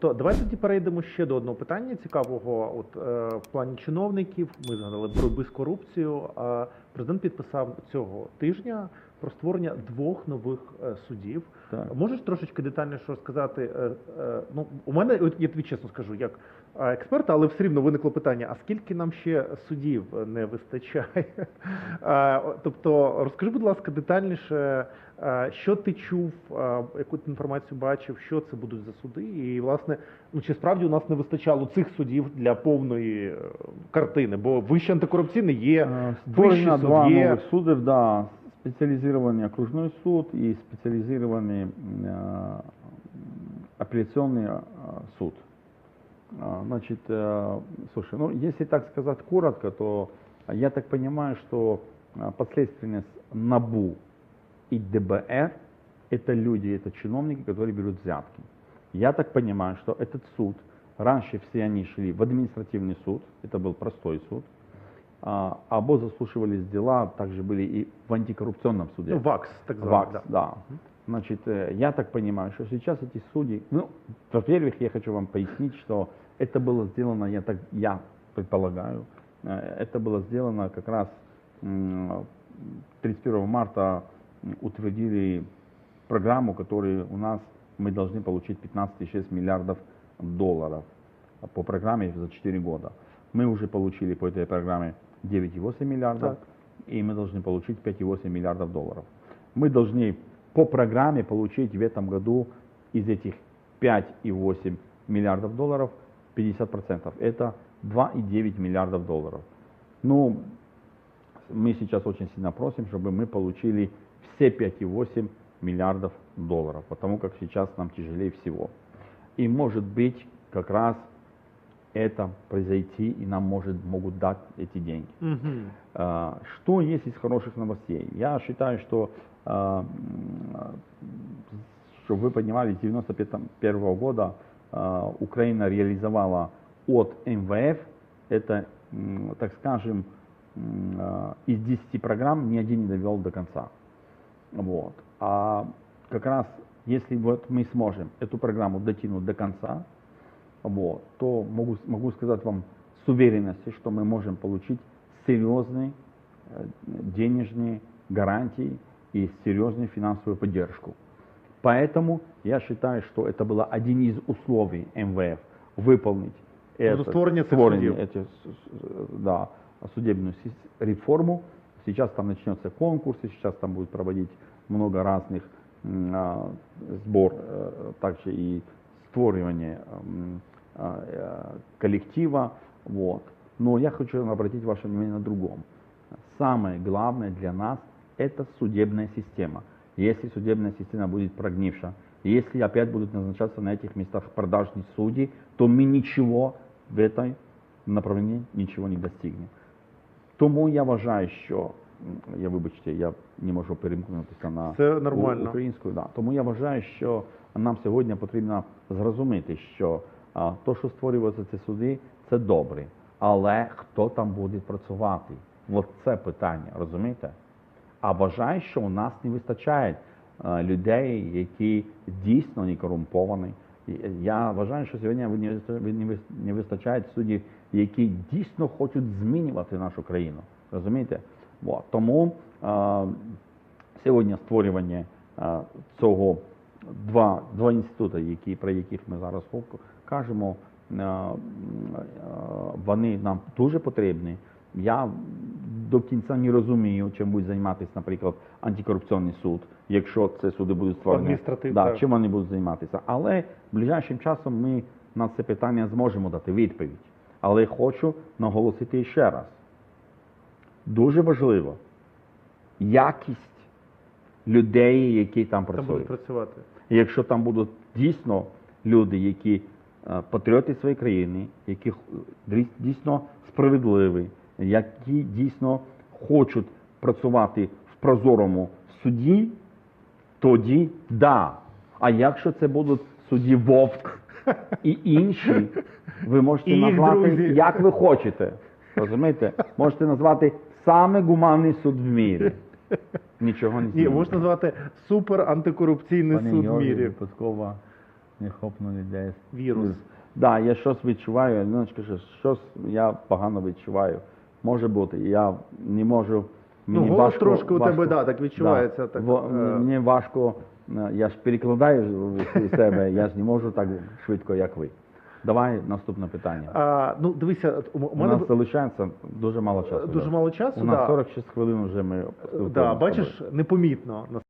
Тобто, давайте тоді перейдемо ще до одного питання цікавого. От е, в плані чиновників ми згадали боротьби з корупцією. А президент підписав цього тижня про створення двох нових е, судів. Так. Можеш трошечки детальніше розказати? Е, е, ну, у мене, от я тобі чесно скажу, як е, експерта, але все рівно виникло питання: а скільки нам ще судів е, не вистачає? Е, Тобто, розкажи, будь ласка, детальніше, е, що ти чув, е, яку ти інформацію бачив, що це будуть за суди, і власне, ну чи справді у нас не вистачало цих судів для повної е, картини? Бо вищий антикорупційний є, вищий суд є. новых судов, да, специализированный окружной суд и специализированный э, апелляционный э, суд. А, Значит, э, слушай, ну если так сказать коротко, то я так понимаю, что подследственность НАБУ и ДБР это люди, это чиновники, которые берут взятки. Я так понимаю, что этот суд, раньше все они шли в административный суд, это был простой суд, а, або заслушивались дела, также были и в антикоррупционном суде. Ну, ВАКС, так званий. ВАКС, да. да. Значит, э, я так понимаю, что сейчас эти судьи, ну, во-первых, я хочу вам пояснить, что это было сделано, я так, я предполагаю, э, это было сделано как раз м, 31 марта утвердили программу, которую у нас мы должны получить 15,6 миллиардов долларов по программе за 4 года. Мы уже получили по этой программе 9,8 миллиардов, Так. и мы должны получить 5,8 миллиардов долларов. Мы должны по программе получить в этом году из этих 5,8 миллиардов долларов 50%. Это 2,9 миллиардов долларов. Ну, мы сейчас очень сильно просим, чтобы мы получили все 5,8 миллиардов долларов, потому как сейчас нам тяжелее всего. И может быть как раз это произойти, и нам может, могут дать эти деньги. А, Что есть из хороших новостей? Я считаю, что, а, чтобы вы понимали, с 1991 года а, Украина реализовала от МВФ, это, так скажем, из 10 программ ни один не довел до конца. Вот. А как раз если вот мы сможем эту программу дотянуть до конца, вот, то могу, могу сказать вам с уверенностью, что мы можем получить серьезные э, денежные гарантии и серьезную финансовую поддержку. Поэтому я считаю, что это было один из условий МВФ выполнить это, створение эти да, судебную реформу. Сейчас там начнется конкурс, и сейчас там будет проводить много разных а, сбор, э, также и створивание э, коллектива. Вот. Но я хочу обратить ваше внимание на другом. Самое главное для нас это судебная система. Если судебная система будет прогнивша, если опять будут назначаться на этих местах продажные судьи, то мы ничего в этой направлении ничего не достигнем. Тому я вважаю, що м, я вибачте, я не можу перемкнутися на Це нормально. у- українською. Да. Тому я вважаю, що нам сьогодні потрібно зрозуміти, що а, то, що створюються ці суди, це добре. Але хто там буде працювати? От це питання, розумієте? А вважаю, що у нас не вистачає е, людей, які дійсно не корумповані. Е, Я вважаю, що сьогодні не виста- ви не вис- не вистачають суддів, які дійсно хочуть змінювати нашу країну. Розумієте? От. Тому е, сьогодні створювання е, цього два, два інститути, які, про яких ми зараз кажемо, е, е, вони нам дуже потрібні. Я до кінця не розумію, чим буде займатися, наприклад, антикорупційний суд, якщо це суди будуть створені. Да, чим вони будуть займатися. Але ближайшим часом ми на це питання зможемо дати відповідь. Але хочу наголосити ще раз. Дуже важливо якість людей, які там Там працюють. будуть працювати. І Якщо там будуть дійсно люди, які е, патріоти своєї країни, які дійсно справедливі, які дійсно хочуть працювати в прозорому суді, тоді да. А якщо це будуть судді Вовк і інші, ви можете І назвати друзі. як ви хочете. Розумієте? Можете назвати саме гуманний суд в мірі. Нічого не Ні, зміниться. можна назвати супер антикорупційний Пане суд в Георгію, мірі. випадково не хопнули десь. Вірус. Так, да, я щось відчуваю, ну, скажу, щось я погано відчуваю. Може бути, я не можу. Ну, Мені голос важко, трошки у важко, тебе, да, так відчувається, так, Во- е. Мені важко, е, я ж перекладаю себе, я ж не можу так швидко, як ви. Давай наступне питання. А, ну, дивися, у м- у У мене нас залишається дуже мало часу. дуже да. мало часу. У нас да. 46 хвилин вже ми Да, спілкуємося з бачиш, непомітно